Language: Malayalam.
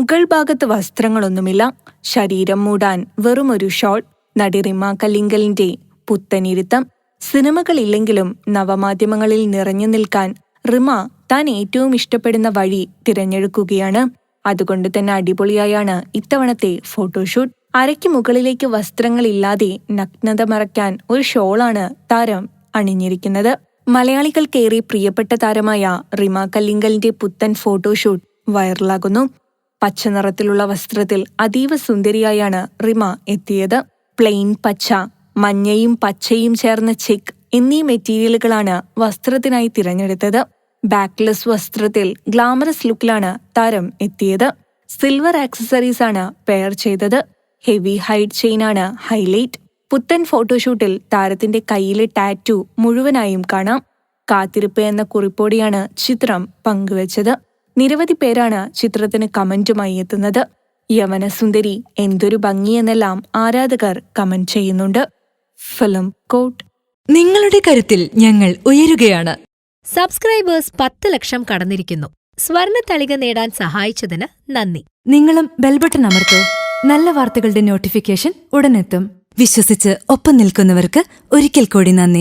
മുകൾ ഭാഗത്ത് വസ്ത്രങ്ങളൊന്നുമില്ല. ശരീരം മൂടാൻ വെറുമൊരു ഷോൾ നടി റിമ കല്ലിങ്കലിന്റെ പുത്തനിരുത്തം. സിനിമകളില്ലെങ്കിലും നവമാധ്യമങ്ങളിൽ നിറഞ്ഞു നിൽക്കാൻ റിമ താൻ ഏറ്റവും ഇഷ്ടപ്പെടുന്ന വഴി തിരഞ്ഞെടുക്കുകയാണ്. അതുകൊണ്ട് തന്നെ അടിപൊളിയായാണ് ഇത്തവണത്തെ ഫോട്ടോഷൂട്ട്. അരയ്ക്ക് മുകളിലേക്ക് വസ്ത്രങ്ങളില്ലാതെ നഗ്നത മറയ്ക്കാൻ ഒരു ഷോളാണ് താരം അണിഞ്ഞിരിക്കുന്നത്. മലയാളികൾക്കേറെ പ്രിയപ്പെട്ട താരമായ റിമ കല്ലിങ്കലിന്റെ പുത്തൻ ഫോട്ടോഷൂട്ട് വൈറലാകുന്നു. പച്ച നിറത്തിലുള്ള വസ്ത്രത്തിൽ അതീവ സുന്ദരിയായാണ് റിമ എത്തിയത്. പ്ലെയിൻ പച്ച മഞ്ഞയും പച്ചയും ചേർന്ന ചെക്ക് എന്നീ മെറ്റീരിയലുകളാണ് വസ്ത്രത്തിനായി തിരഞ്ഞെടുത്തത്. ബാക്ക്ലെസ് വസ്ത്രത്തിൽ ഗ്ലാമറസ് ലുക്കിലാണ് താരം എത്തിയത്. സിൽവർ ആക്സസറീസ് ആണ് പെയർ ചെയ്തത്. ഹെവി ഹൈറ്റ് ആണ് ഹൈലൈറ്റ്. പുത്തൻ ഫോട്ടോഷൂട്ടിൽ താരത്തിന്റെ കയ്യിലെ ടാറ്റു മുഴുവനായും കാണാം. കാത്തിരിപ്പ് എന്ന കുറിപ്പോടെയാണ് ചിത്രം പങ്കുവച്ചത്. നിരവധി പേരാണ് ചിത്രത്തിന് കമന്റുമായി എത്തുന്നത്. യവനസുന്ദരി എന്തൊരു ഭംഗിയെന്നെല്ലാം ആരാധകർ കമന്റ് ചെയ്യുന്നുണ്ട്. Film coat. നിങ്ങളുടെ കരുത്തിൽ ഞങ്ങൾ ഉയരുകയാണ്. സബ്സ്ക്രൈബേഴ്സ് പത്ത് ലക്ഷം കടന്നിരിക്കുന്നു. സ്വർണത്തളിക തളിക നേടാൻ സഹായിച്ചതിന് നന്ദി. നിങ്ങളും ബെൽബട്ടൺ അമർത്തോ. നല്ല വാർത്തകളുടെ നോട്ടിഫിക്കേഷൻ ഉടനെത്തും. വിശ്വസിച്ച് ഒപ്പം നിൽക്കുന്നവർക്ക് ഒരിക്കൽ കൂടി നന്ദി.